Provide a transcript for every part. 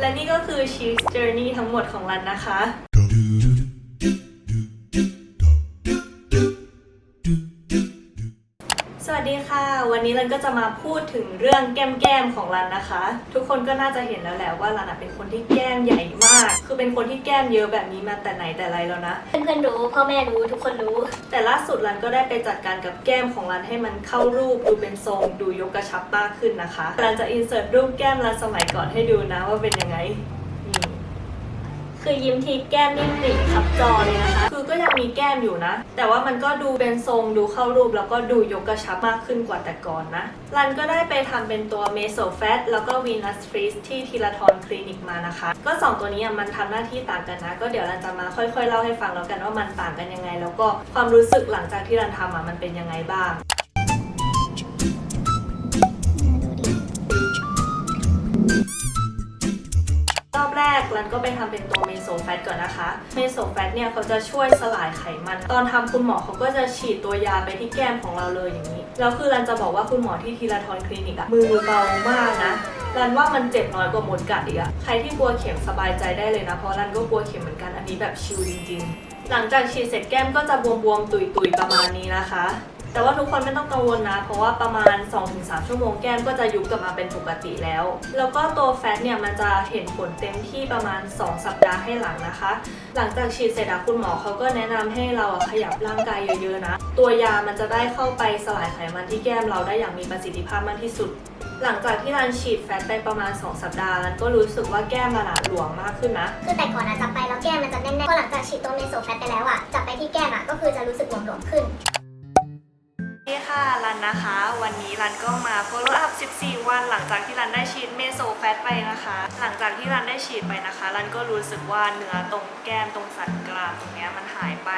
และนี่ก็คือ Cheese Journey ทั้งหมดของรันนะคะ สวัสดีค่ะ วันนี้รันก็จะมาพูดถึงเรื่องแก้มแก้มๆของรันนะคะ ทุกคนก็น่าจะเห็นแล้วแหละว่ารันอะเป็นคนที่แก้มใหญ่มาก คือเป็นคนที่แก้มเยอะแบบนี้มาแต่ไหนแต่ไรแล้วนะ เพื่อนๆรู้พ่อแม่รู้ทุกคนรู้ แต่ล่าสุดรันก็ได้ไปจัดการกับแก้มของรันให้มันเข้ารูปดูเป็นทรงดูยกกระชับมากขึ้นนะคะรันจะอินเสิร์ตรูปแก้มรันสมัยก่อนให้ดูนะว่าเป็นยังไงนี่ คือยิ้มทีแก้มนี่ปรีครับจอเลยนะคะ คือก็ยังมีแก้มอยู่นะ แต่ว่ามันก็ดูเป็นทรงดูเข้ารูป แล้วก็ดูยกกระชับมากขึ้นกว่าแต่ก่อนนะ รันก็ได้ไปทำเป็นตัวเมโซแฟตแล้วก็วีนัสฟรีสที่ทีละทอนคลินิกมานะคะ ก็สองตัวนี้มันทำหน้าที่ต่างกันนะ ก็เดี๋ยวรันจะมาค่อยๆเล่าให้ฟังแล้วกันว่ามันต่างกันยังไง แล้วก็ความรู้สึกหลังจากที่รันทำอะมันเป็นยังไงบ้างรอบ แรกรันก็ไปทำเป็นตัวเมโซแฟตก่อนนะคะ เมโซแฟตเนี่ยเขาจะช่วยสลายไขมัน ตอนทำคุณหมอเขาก็จะฉีดตัวยาไปที่แก้มของเราเลยอย่างนี้ แล้วคือรันจะบอกว่าคุณหมอที่ทีละทอนคลินิกอะมือเบามากนะรันว่ามันเจ็บน้อยกว่ามดกัดอีกอะใครที่กลัวเข็มสบายใจได้เลยนะเพราะรันก็กลัวเข็มเหมือนกันอันนี้แบบชิลจริงๆ หลังจากฉีดเสร็จแก้มก็จะบวมๆตุยๆประมาณนี้นะคะ แต่ว่าทุกคนไม่ต้องกังวลนะ เพราะว่าประมาณ 2-3 ชั่วโมงแก้มก็จะยุบกลับมาเป็นปกติแล้ว แล้วก็ตัวแฟตเนี่ยมันจะเห็นผลเต็มที่ประมาณ 2 สัปดาห์ให้หลังนะคะ หลังจากฉีดเสร็จอะคุณหมอเขาก็แนะนำให้เราขยับร่างกายเยอะๆนะ ตัวยามันจะได้เข้าไปสลายไขมันที่แก้มเราได้อย่างมีประสิทธิภาพมากที่สุดหลังจากที่รันฉีดแฟตไปประมาณ 2 สัปดาห์รันก็รู้สึกว่าแก้มมันหลวมมากขึ้นนะ คือแต่ก่อนอะจับไปแล้วแก้มมันจะแน่นๆพอหลังจากฉีดตัวเมโซแฟตไปแล้วอะจับไปที่แก้มอะก็คือจะรู้สึกหลวมๆขึ้น รันนะคะ วันนี้รันก็มา follow up 14 วัน หลังจากที่รันได้ฉีดเมโซแฟตไปนะคะ หลังจากที่รันได้ฉีดไปนะคะ รันก็รู้สึกว่าเนื้อตรงแก้มตรงสันกรามตรงเนี้ยมันหายไป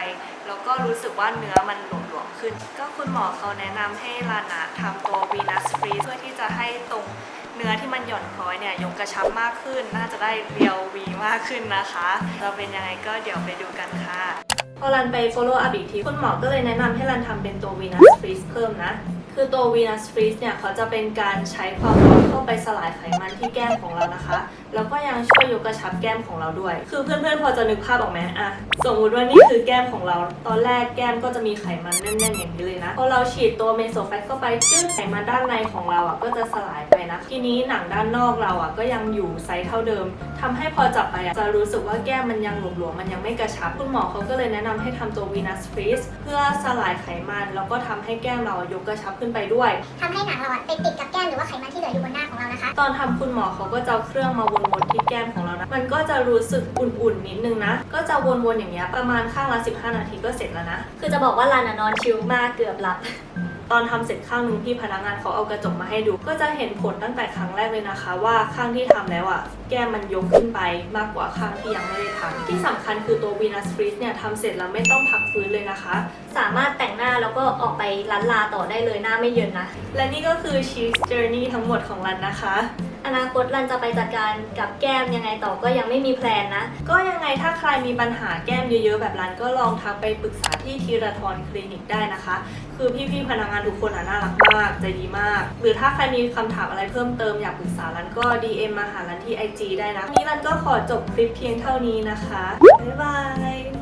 แล้วก็รู้สึกว่าเนื้อมันหลวมๆขึ้น ก็คุณหมอเขาแนะนำให้รันอะทำตัว Venus Free เพื่อที่จะให้ตรงเนื้อที่มันหย่อนคล้อยเนี่ยยกกระชับมากขึ้น น่าจะได้เรียววีมากขึ้นนะคะจะเป็นยังไงก็เดี๋ยวไปดูกันค่ะ พอรันไป follow up อีกที คุณหมอก็เลยแนะนำให้รันทำเป็นตัว Venus Freeze เพิ่มนะ คือตัว Venus Freeze เนี่ยเขาจะเป็นการใช้ความร้อนเข้าไปสลายไขมันที่แก้มของเรานะคะแล้วก็ยังช่วยยกกระชับแก้มของเราด้วย คือเพื่อนๆพอจะนึกภาพออกไหมอะสมมุติว่านี่คือแก้มของเรา ตอนแรกแก้มก็จะมีไขมันแน่นๆอย่างนี้เลยนะ พอเราฉีดตัวเมโซแฟตเข้าไปจืดไขมันด้านในของเราอะก็จะสลายไปนะ ทีนี้หนังด้านนอกเราอะก็ยังอยู่ไซส์เท่าเดิมทำให้พอจับไปอะจะรู้สึกว่าแก้มมันยังหลวมๆมันยังไม่กระชับ คุณหมอเขาก็เลยแนะนำให้ทำตัว Venus Freeze เพื่อสลายไขมัน แล้วก็ทำให้แก้มเรายกกระชับขึ้นไปด้วยทำให้หนังเราอะไปติดกับแก้มหรือว่าไขมันที่เหลืออยู่บนหน้าของ ตอนทำคุณหมอเขาก็จะเอาเครื่องมาวนๆที่แก้มของเรานะ มันก็จะรู้สึกอุ่นๆนิดนึงนะ ก็จะวนๆอย่างเงี้ยประมาณข้างละ15 นาทีก็เสร็จแล้วนะ คือจะบอกว่ารันอะนอนชิลมากเกือบหลับ ตอนทำเสร็จข้างหนึงพี่พนักงานเขาเอากระจกมาให้ดู ก็จะเห็นผลตั้งแต่ครั้งแรกเลยนะคะ ว่าข้างที่ทำแล้วอะแก้มมันยกขึ้นไปมากกว่าข้างที่ยังไม่ได้ทำที่สำคัญคือตัว Venus Freeze เนี่ยทำเสร็จแล้วไม่ต้องพักฟื้นเลยนะคะ สามารถแต่งหน้าแล้วก็ออกไปล้านลาต่อได้เลยหน้าไม่เยินนะ และนี่ก็คือ Cheese Journey ทั้งหมดของรันนะคะ อนาคตรันจะไปจัดการกับแก้มยังไงต่อก็ยังไม่มีแพลนนะ ก็ยังไงถ้าใครมีปัญหาแก้มเยอะๆ แบบรันก็ลองทักไปปรึกษาที่ทีระทรคลินิกได้นะคะ คือพี่ๆพนักงานทุกคนน่ารักมากใจดีมาก หรือถ้าใครมีคำถามอะไรเพิ่มเติมอยากปรึกษารันก็ DM มาหารันที่ IG ได้นะวันนี้รันก็ขอจบคลิปเพียงเท่านี้นะคะบ๊ายบาย